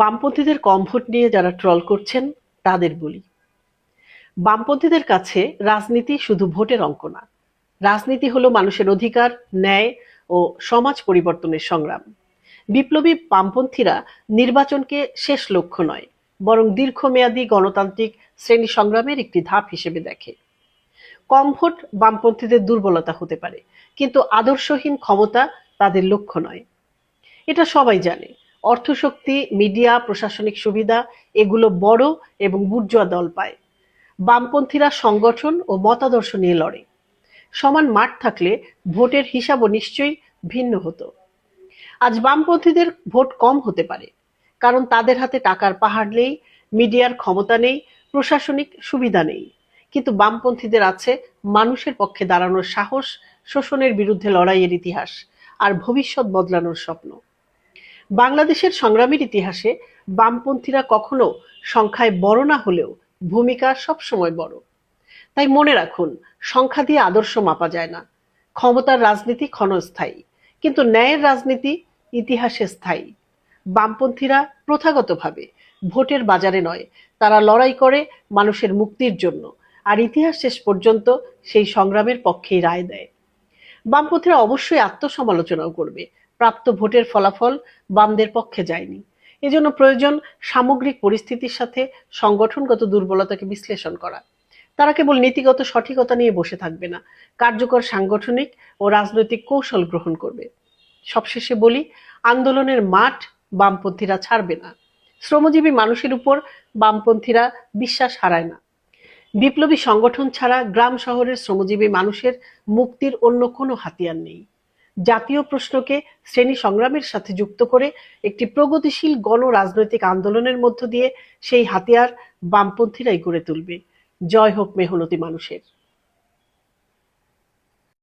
বামপন্থীদের কম ভোট নিয়ে যারা ট্রল করছেন, তাদের বলি। বামপন্থীদের কাছে রাজনীতি শুধু ভোটের অঙ্ক না। রাজনীতি হলো মানুষের অধিকার, ন্যায় ও সমাজ পরিবর্তনের সংগ্রাম। বিপ্লবী বামপন্থীরা নির্বাচনকে শেষ লক্ষ্য নয়, বরং দীর্ঘমেয়াদী গণতান্ত্রিক শ্রেণি সংগ্রামের একটি ধাপ হিসেবে দেখে। কম ভোট বামপন্থীদের দুর্বলতা হতে পারে, কিন্তু আদর্শহীন ক্ষমতা তাদের লক্ষ্য নয়। এটা সবাই জানে অর্থশক্তি, মিডিয়া, প্রশাসনিক সুবিধা, এগুলো বড় এবং বুর্জোয়া দল পায়। বামপন্থীরা সংগঠন ও মতাদর্শ নিয়ে লড়ে। সমান মাঠ থাকলে ভোটের হিসাবও নিশ্চয়ই ভিন্ন হতো। আজ বামপন্থীদের ভোট কম হতে পারে, কারণ তাদের হাতে টাকার পাহাড় নেই, মিডিয়ার ক্ষমতা নেই, প্রশাসনিক সুবিধা নেই। কিন্তু বামপন্থীদের আছে মানুষের পক্ষে দাঁড়ানোর সাহস, শোষণের বিরুদ্ধে লড়াইয়ের ইতিহাস, আর ভবিষ্যৎ বদলানোর স্বপ্ন। বাংলাদেশের সংগ্রামের ইতিহাসে বামপন্থীরা কখনো সংখ্যায় বড় না হলেও ভূমিকা সবসময় বড়। তাই মনে রাখুন, সংখ্যা দিয়ে আদর্শ মাপা যায় না। ক্ষমতার রাজনীতি ক্ষণস্থায়ী, কিন্তু ন্যায়ের রাজনীতি ইতিহাসে স্থায়ী। বামপন্থীরা প্রথাগতভাবে ভোটের বাজারে নয়, তারা লড়াই করে মানুষের মুক্তির জন্য, আর ইতিহাস শেষ পর্যন্ত সেই সংগ্রামের পক্ষেই রায় দেয়। বামপন্থীরা অবশ্যই আত্মসমালোচনাও করবে প্রাপ্ত ভোটের ফলাফল বামদের পক্ষে যায়নি। এজন্য প্রয়োজন সামগ্রিক পরিস্থিতির সাথে সংগঠনগত দুর্বলতাকে বিশ্লেষণ করা। তারা কেবল নীতিগত সঠিকতা নিয়ে বসে থাকবে না, কার্যকর সাংগঠনিক ও রাজনৈতিক কৌশল গ্রহণ করবে। সবশেষে বলি, আন্দোলনের মাঠ বামপন্থীরা ছাড়বে না। শ্রমজীবী মানুষের উপর বামপন্থীরা বিশ্বাস হারায় না। বিপ্লবী সংগঠন ছাড়া গ্রাম শহরের শ্রমজীবী মানুষের মুক্তির অন্য কোনো হাতিয়ার নেই। জাতীয় প্রশ্নকে শ্রেণি সংগ্রামের সাথে যুক্ত করে একটি প্রগতিশীল গণরাজনৈতিক আন্দোলনের মধ্য দিয়ে সেই হাতিয়ার বামপন্থীরাই গড়ে তুলবে। জয় হোক মেহনতি মানুষের।